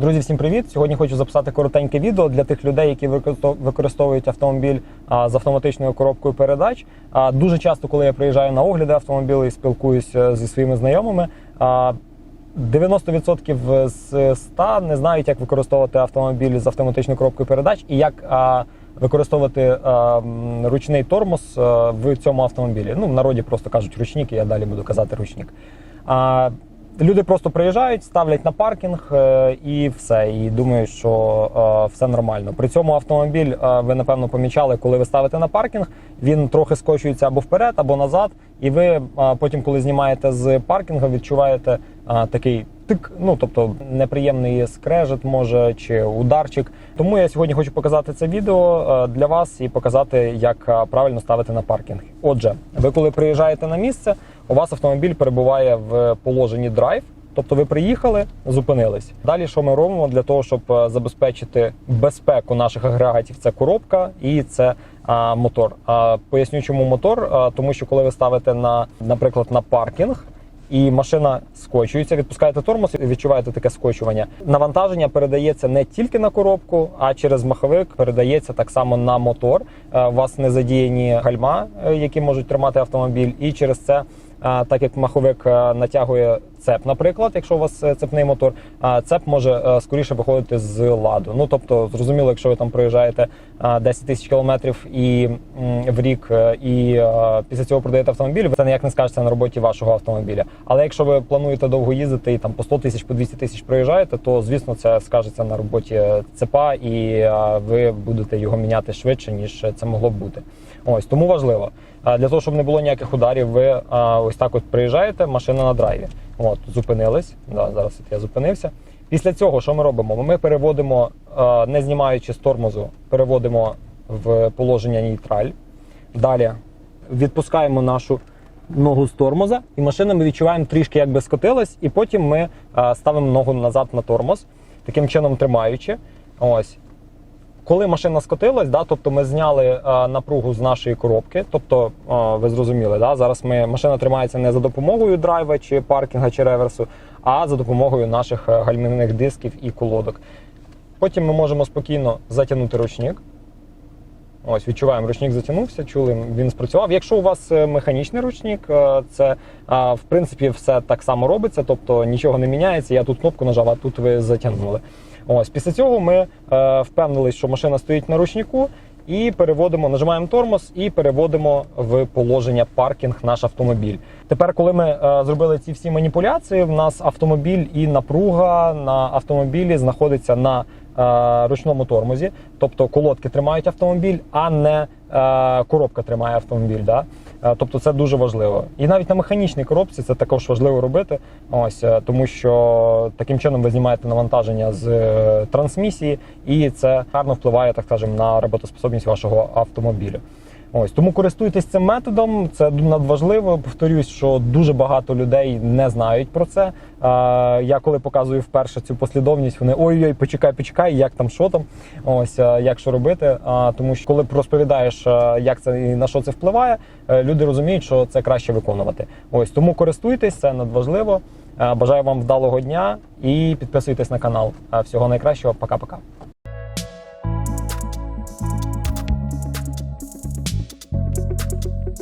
Друзі, всім привіт! Сьогодні хочу записати коротеньке відео для тих людей, які використовують автомобіль з автоматичною коробкою передач. А, дуже часто, коли я приїжджаю на огляди автомобілів і спілкуюся зі своїми знайомими. а, 90% з 100 не знають, як використовувати автомобіль з автоматичною коробкою передач і як використовувати ручний тормоз в цьому автомобілі. Ну, в народі просто кажуть ручник, і я далі буду казати ручник. Люди просто приїжджають, ставлять на паркінг е, і все. І думають, що е, все нормально. При цьому автомобіль, е, ви напевно помічали, коли ви ставите на паркінг, він трохи скочується або вперед, або назад. І ви потім, коли знімаєте з паркінга, відчуваєте такий тик, ну тобто неприємний скрежет, може чи ударчик. Тому я сьогодні хочу показати це відео е, для вас і показати, як е, правильно ставити на паркінг. Отже, ви коли приїжджаєте на місце, у вас автомобіль перебуває в положенні драйв. Тобто ви приїхали, зупинились. Далі, що ми робимо для того, щоб е, забезпечити безпеку наших агрегатів, це коробка і це а, мотор. А, поясню, чому мотор, а, тому що коли ви ставите на, наприклад, на паркінг. І машина скочується, відпускаєте тормоз і відчуваєте таке скочування. Навантаження передається не тільки на коробку, а через маховик передається так само на мотор. Е, У вас не задіяні гальма, е, які можуть тримати автомобіль, і через це так як маховик е, натягує цеп, наприклад, якщо у вас е, цепний мотор, а цеп може е, скоріше виходити з ладу. Ну тобто, зрозуміло, якщо ви там проїжджаєте а, 10 тисяч кілометрів і в рік, е, і після цього продаєте автомобіль, ви це ніяк не скажеться на роботі вашого автомобіля. Але якщо ви плануєте довго їздити і там по 100 тисяч, по 200 тисяч проїжджаєте, то звісно це скажеться на роботі цепа, і ви будете його міняти швидше ніж це могло б бути. Ось тому важливо. Для того, щоб не було ніяких ударів, ви ось так от приїжджаєте, машина на драйві. От, зупинились. Да, зараз я зупинився. Після цього, що ми робимо? Ми переводимо, не знімаючи з тормозу, переводимо в положення нейтраль. Далі відпускаємо нашу ногу з тормоза, і машина ми відчуваємо трішки якби скотилась, і потім ми ставимо ногу назад на тормоз, таким чином тримаючи. Ось. Коли машина скотилась, да, тобто ми зняли е, напругу з нашої коробки, тобто е, ви зрозуміли, да, зараз ми машина тримається не за допомогою драйва чи паркінга чи реверсу, а за допомогою наших е, гальмівних дисків і колодок. Потім ми можемо спокійно затягнути ручник. Ось відчуваємо, ручник затягнувся, чули, він спрацював. Якщо у вас механічний ручник, це в принципі все так само робиться, тобто нічого не міняється. Я тут кнопку нажав, а тут ви затягнули. Ось після цього ми е, впевнились, що машина стоїть на ручнику, і переводимо, нажимаємо тормоз і переводимо в положення паркінг наш автомобіль. Тепер, коли ми е, зробили ці всі маніпуляції, в нас автомобіль і напруга на автомобілі знаходиться на ручному тормозі, тобто колодки тримають автомобіль, а не е, коробка тримає автомобіль. Да? Е, Тобто це дуже важливо. І навіть на механічній коробці це також важливо робити. Ось е, тому, що таким чином ви знімаєте навантаження з е, трансмісії, і це гарно впливає, так скажемо, на роботоспособність вашого автомобіля. Ось тому користуйтесь цим методом. Це надважливо. Повторюсь, що дуже багато людей не знають про це. Я коли показую вперше цю послідовність, вони ой-ой, почекай, почекай, як там, що там, ось як що робити. Тому що коли розповідаєш, як це і на що це впливає, е, люди розуміють, що це краще виконувати. Ось тому користуйтесь, це надважливо. Бажаю вам вдалого дня і підписуйтесь на канал. Всього найкращого, пока-пока.